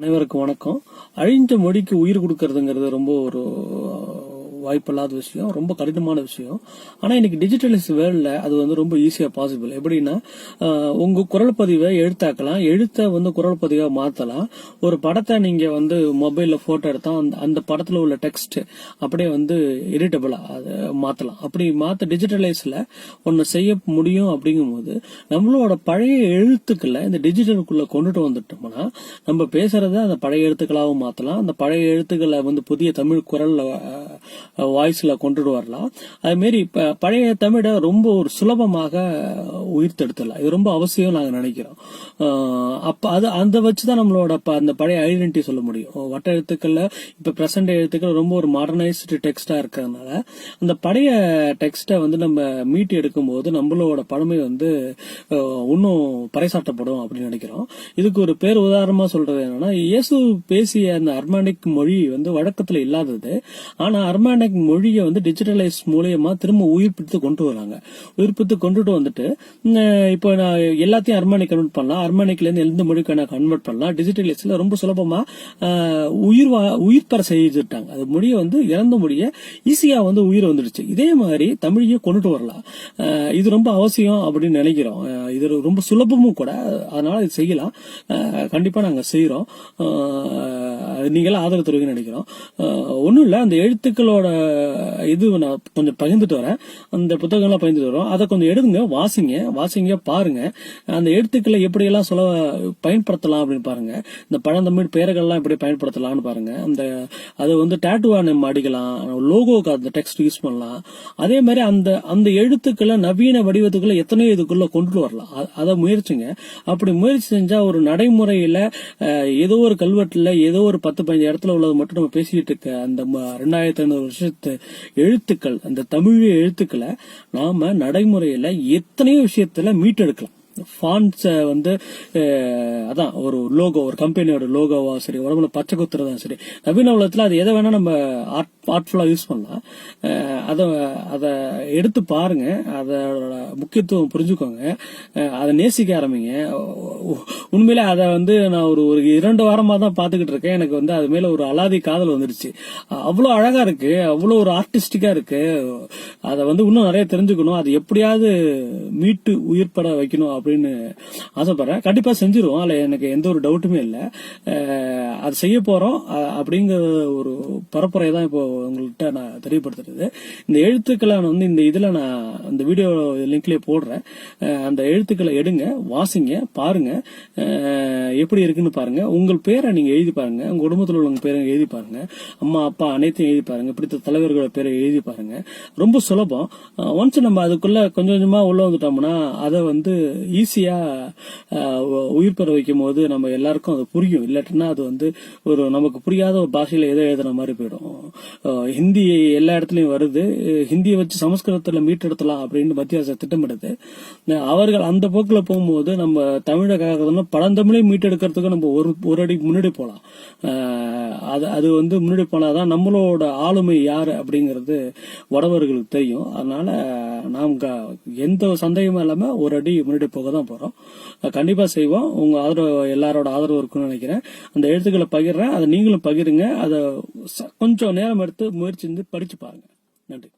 அனைவருக்கும் வணக்கம். அழிஞ்ச மொழிக்கு உயிர் கொடுக்கறதுங்கிறது ரொம்ப ஒரு வாய்ப்பில்லாத விஷயம் ரொம்ப கடினமான விஷயம். ஆனால் இன்னைக்கு டிஜிட்டலைஸ் வேர்ல்டில் அது வந்து ரொம்ப ஈஸியாக பாசிபிள் எப்படின்னா உங்கள் குரல் பதிவை எழுத்தாக்கலாம் எழுத்தை வந்து குரல் பதிவாக மாற்றலாம் ஒரு படத்தை நீங்கள் வந்து மொபைலில் ஃபோட்டோ எடுத்தால் அந்த- அந்த படத்தில் உள்ள டெக்ஸ்ட் அப்படியே வந்து எடிட்டபிளாக அதை மாற்றலாம் அப்படி மாற்ற டிஜிட்டலைஸில் ஒன்று செய்ய முடியும் அப்படிங்கும்போது நம்மளோட பழைய எழுத்துக்களை இந்த டிஜிட்டலுக்குள்ளே கொண்டுட்டு வந்துட்டோம்னா நம்ம பேசுகிறத அந்த பழைய எழுத்துக்களாகவும் மாற்றலாம் அந்த பழைய எழுத்துக்களை வந்து புதிய தமிழ் குரலில் வாய்ஸ்ல கொண்டுட்டு வரலாம் அது இப்போ பழைய தமிழை ரொம்ப ஒரு சுலபமாக உயிர்த்தெடுத்துடலாம். இது ரொம்ப அவசியம் நாங்க நினைக்கிறோம். அப்போ அது அந்த வச்சுதான் நம்மளோட அந்த பழைய ஐடென்டிட்டி சொல்ல முடியும். வட்ட எழுத்துக்களில் இப்போ பிரசன்ட் எழுத்துக்கள் ரொம்ப ஒரு மாடர்னைஸ்டு டெக்ஸ்டா இருக்கிறதுனால அந்த பழைய டெக்ஸ்ட்டை வந்து நம்ம மீட்டி எடுக்கும்போது நம்மளோட பழமை வந்து இன்னும் பறைசாட்டப்படும் அப்படின்னு நினைக்கிறோம். இதுக்கு ஒரு பேர் உதாரணமா சொல்றது என்னன்னா இயேசு பேசிய அந்த அர்மானிக் மொழி வந்து வழக்கத்தில் இல்லாதது. ஆனால் அர்மானிக் மொழியை வந்து டிஜிட்டலைஸ் மூலியமா திரும்ப உயிர்ப்பித்து கொண்டு வராங்க. உயிர்ப்பித்து கொண்டுட்டு வந்துட்டு இப்போ நான் எல்லாத்தையும் அர்மானிக் கன்வெர்ட் பண்ணலாம். அர்மானிக்ல இருந்து எந்த மொழிக்கு நான் கன்வெர்ட் பண்ணலாம் டிஜிட்டலைஸ்ல ரொம்ப சுலபமா உயிர் உயிர்ப்பற செய்துட்டாங்க. அது மொழியை வந்து இறந்த மொழியை ஈஸியா வந்து உயிர் வந்துடுச்சு. இதே மாதிரி தமிழையும் கொண்டுட்டு வரலாம். இது ரொம்ப அவசியம் அப்படின்னு நினைக்கிறோம். இது ரொம்ப சுலபமும் கூட. அதனால இது செய்யலாம். கண்டிப்பா நாங்க செய்யறோம் நீங்களாம் ஆதரவு தருவீங்கன்னு நினைக்கிறோம். ஒன்றும் இல்லை. அந்த எழுத்துக்கள் புத்தகங்களோட இது நான் கொஞ்சம் பகிர்ந்துட்டு வரேன். அந்த புத்தகங்கள்லாம் பகிர்ந்துட்டு வரோம். அதை கொஞ்சம் எடுங்க வாசிங்க. வாசிங்க பாருங்க. அந்த எழுத்துக்களை எப்படியெல்லாம் சொல்ல பயன்படுத்தலாம் அப்படின்னு பாருங்க. இந்த பழந்தமிழ் பெயர்கள்லாம் எப்படி பயன்படுத்தலாம்னு பாருங்க. அந்த அது வந்து டேட்டுவா நம்ம அடிக்கலாம். லோகோக்கு அந்த டெக்ஸ்ட் யூஸ் பண்ணலாம். அதே மாதிரி அந்த அந்த எழுத்துக்களை நவீன வடிவத்துக்குள்ள எத்தனையோ இதுக்குள்ள கொண்டு வரலாம். அதை முயற்சிங்க. அப்படி முயற்சி செஞ்சா ஒரு நடைமுறையில ஏதோ ஒரு கல்வெட்டுல ஏதோ ஒரு பத்து பதினஞ்சு இடத்துல உள்ளது மட்டும் நம்ம பேசிட்டு இருக்க அந்த ரெண்டாயிரத்தி ரெண்டாயிரத்தி ஐநூறு எழுத்துக்கள் அந்த தமிழ் எழுத்துக்களை நாம நடைமுறையில எத்தனையோ விஷயத்துல மீட்டெடுக்கலாம். ஃபான்ஸை வந்து அதான் ஒரு லோகோ ஒரு கம்பெனியோட லோகோவா சரி உடம்புல பச்சை குத்துறதா சரி நவீன உலகத்துல அது எதை வேணா நம்ம ஆர்ட் தாட்ஃபுல்லாக யூஸ் பண்ணலாம். அதை அதை எடுத்து பாருங்க. அதோட முக்கியத்துவம் புரிஞ்சுக்கோங்க. அதை நேசிக்க ஆரம்பிங்க. உ- உண்மையிலே அதை வந்து நான் ஒரு ஒரு இரண்டு வாரமாக தான் பார்த்துக்கிட்டு இருக்கேன். எனக்கு வந்து அது மேலே ஒரு அலாதி காதல் வந்துருச்சு. அவ்வளோ அழகாக இருக்குது இருக்கு ஒரு ஆர்டிஸ்டிக்காக இருக்கு. அதை வந்து இன்னும் நிறைய தெரிஞ்சுக்கணும். அது எப்படியாவது மீட்டு உயிர்ப்பட வைக்கணும் அப்படின்னு ஆசைப்படுறேன். கண்டிப்பாக செஞ்சிருவோம். அதில் எனக்கு எந்த ஒரு டவுட்டுமே இல்லை. அது செய்ய போகிறோம் அப்படிங்கிற ஒரு பரப்புரை தான் இப்போ உங்கள்கிட்ட நான் தெரியப்படுத்துறது. இந்த எழுத்துக்களை நான் வந்து இந்த இதில் நான் இந்த வீடியோ லிங்க்லேயே போடுறேன். அந்த எழுத்துக்களை எடுங்க வாசிங்க பாருங்க. எப்படி இருக்குன்னு பாருங்க. உங்கள் பேரை நீங்கள் எழுதி பாருங்க. உங்கள் குடும்பத்தில் உள்ளவங்க பேரை எழுதி பாருங்க. அம்மா அப்பா அனைத்தையும் எழுதி பாருங்க. பிடித்த தலைவர்களோட பேரை எழுதி பாருங்க. ரொம்ப சுலபம். ஒன்ஸ் நம்ம அதுக்குள்ள கொஞ்சம் கொஞ்சமா உள்ள வந்துட்டோம்னா அதை வந்து ஈஸியா உயிர் பெற வைக்கும் போது நம்ம எல்லாருக்கும் அது புரியும். இல்லாட்டினா அது வந்து ஒரு நமக்கு புரியாத ஒரு பாஷையில எதை எழுதுன மாதிரி போயிடும். ஹிந்தி எல்லா இடத்துலையும் வருது. ஹிந்தியை வச்சு சமஸ்கிருதத்தில் மீட்டெடுத்தலாம் அப்படின்னு மத்திய அரசு திட்டமிடுது. அவர்கள் அந்த போக்கில் போகும்போது நம்ம தமிழக பழந்தமிழை மீட்டெடுக்கிறதுக்கு நம்ம ஒரு ஒரு அடி முன்னாடி போகலாம் அது அது வந்து முன்னாடி போனாதான் நம்மளோட ஆளுமை யார் அப்படிங்கிறது வடவர்களுக்கு தெரியும். அதனால நாம் க- எந்த சந்தேகமும் இல்லாமல் ஒரு அடி முன்னாடி போக தான் போகிறோம் கண்டிப்பாக செய்வோம். உங்கள் ஆதரவு எல்லாரோட ஆதரவு இருக்குன்னு நினைக்கிறேன். அந்த எழுத்துக்களை பகிர்றேன். அதை நீங்களும் பகிருங்க. அதை ச- கொஞ்சம் நேரம் எடுத்து முயற்சி வந்து படிச்சு பாருங்க நன்றி.